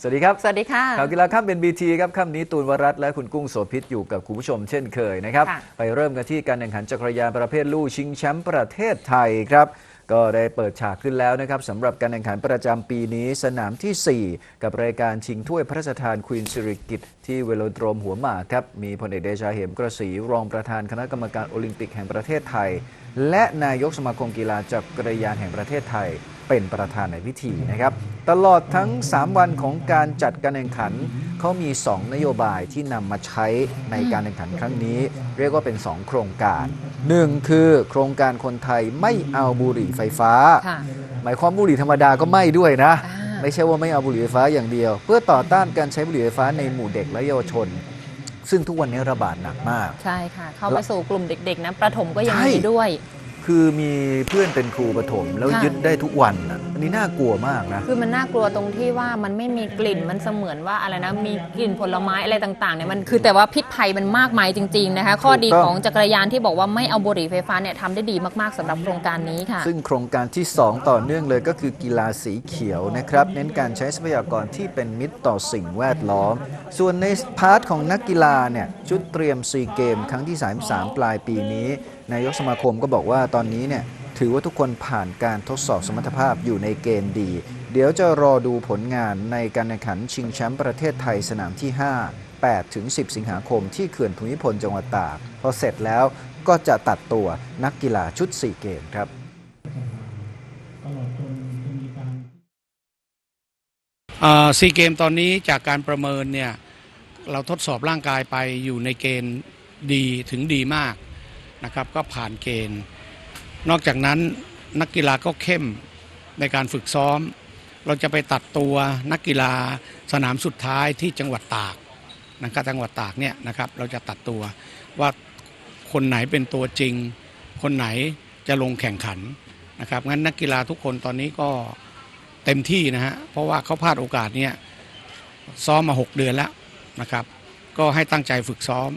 สวัสดีครับ สวัสดีค่ะ ข่าวกีฬาค่ำเป็นบีทีครับค่ำนี้ตูนวรัตน์และคุณกุ้งโสภิตอยู่กับคุณผู้ชมเช่นเคยนะครับ ค่ะ ไปเริ่มกันที่การแข่งขันจักรยานประเภทลู่ชิงแชมป์ประเทศไทยครับ ก็ได้เปิดฉากขึ้นแล้วนะครับสำหรับการแข่งขันประจำปีนี้สนามทีสี่ 4 กับรายการชิงถ้วยพระราชทานควีนสิริกิตที่เวโลโดรมหัวหมากครับ มีพลเอกเดชาเหมกระสีรองประธานคณะกรรมการโอลิมปิกแห่งประเทศไทย และนายกสมาคมกีฬาจักรยานแห่งประเทศไทย เป็นประธานในพิธีนะครับ ตลอดทั้ง 3 วันของการจัดการแข่งขัน เขามี 2 นโยบายที่นำมาใช้ในการแข่งขันครั้งนี้ เรียกว่าเป็น 2 โครงการ 1 คือโครงการคนไทยไม่เอาบุหรี่ไฟฟ้าค่ะหมายความบุหรี่ธรรมดาก็ไม่ด้วยนะอ่าไม่ใช่ว่าไม่เอาบุหรี่ไฟฟ้าอย่างเดียว เพื่อต่อต้านการใช้บุหรี่ไฟฟ้าในหมู่เด็กและเยาวชน ซึ่งทุกวันนี้ระบาดหนักมาก ใช่ค่ะเข้าไปสู่กลุ่มเด็ก ๆนะประถมก็ยังใช่มีด้วย คือมีเพื่อนเป็นครูประถมแล้วค่ะยึดได้ทุกวันนะอันนี้น่ากลัวมากนะ คือมันน่ากลัวตรงที่ว่ามันไม่มีกลิ่นมันเสมือนว่าอะไรนะมีกลิ่นผลไม้อะไรต่างๆเนี่ยมันคือแต่ว่าพิษภัยมันมากมายจริงๆนะคะข้อดีถูกต้องของจักรยานที่บอกว่าไม่เอาบุหรี่ไฟฟ้าเนี่ยทำได้ดีมากๆสำหรับโครงการนี้ค่ะ ซึ่งโครงการที่ 2 ต่อเนื่องเลยก็คือกีฬาสีเขียวนะครับ เน้นการใช้ทรัพยากรที่เป็นมิตรต่อสิ่งแวดล้อม ส่วนในพาร์ทของนักกีฬาเนี่ยชุดเตรียมซีเกม ครั้งที่ 33 ปลายปีนี้นายกสมาคมก็บอกว่าตอนนี้เนี่ย ถือว่าทุกคนผ่านการทดสอบสมรรถภาพอยู่ในเกณฑ์ดี เดี๋ยวจะรอดูผลงานในการแข่งขันชิงแชมป์ประเทศไทยสนามที่ 5 8ถึง10 สิงหาคมที่เขื่อนภูมิพลจังหวัดตาก พอเสร็จแล้วก็จะตัดตัวนักกีฬาชุดซีเกมครับซีเกมตอนนี้จากการประเมินเนี่ยเราทดสอบร่างกายไปอยู่ในเกณฑ์ดีถึงดีมากนะครับ ก็ผ่านเกณฑ์ นอกจากนั้นนักกีฬาก็เข้มในการฝึกซ้อม เราจะไปตัดตัวนักกีฬาสนามสุดท้ายที่จังหวัดตากนะครับจังหวัดตากเนี่ยนะครับเราจะตัดตัวว่าคนไหนเป็นตัวจริง คนไหนจะลงแข่งขันนะครับงั้นนักกีฬาทุกคนตอนนี้ก็เต็มที่นะฮะเพราะว่าเขาพลาดโอกาสเนี่ยซ้อมมา 6 เดือนแล้วนะครับ ก็ให้ตั้งใจฝึกซ้อม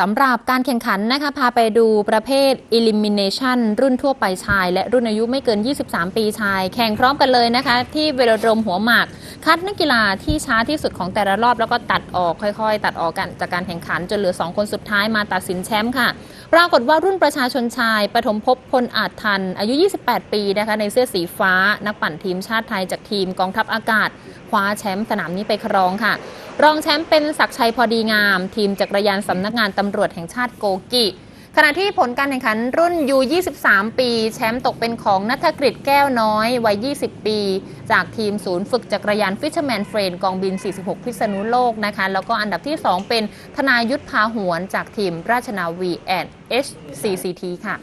สำหรับการแข่งขันนะคะ พาไปดูประเภท Elimination รุ่นทั่วไปชาย และรุ่นอายุไม่เกิน 23 ปีชาย แข่งพร้อมกันเลยนะคะ ที่เวลโดรมหัวหมาก คัดนักกีฬาที่ช้าที่สุดของแต่ละรอบแล้วก็ตัดออกค่อยๆ ตัดออกกันจากการแข่งขัน จนเหลือ 2 คนสุดท้ายมาตัดสินแชมป์ค่ะ ปรากฏว่ารุ่นประชาชนชายปฐมภพพลอาจทัน อายุ 28 ปีนะคะในเสื้อสีฟ้า นักปั่นทีมชาติไทยจากทีมกองทัพอากาศคว้าแชมป์สนามนี้ไปครองค่ะ รองแชมป์เป็นศักชัยพอดีงาม ทีมจักรยานสำนักงานตำรวจแห่งชาติโกกิขณะที่ผลการแข่งขันรุ่น U23 ปี แชมป์ตกเป็นของนัทกฤษแก้วน้อย วัย 20 ปี จากทีมศูนย์ฝึกจักรยานฟิชเชอร์แมนเฟรนกองบิน 46 พิษณุโลกนะคะ แล้วก็อันดับที่ 2 เป็นธนายุทธพาหวน จากทีมราชนาวีแอนด์ HCCT ค่ะ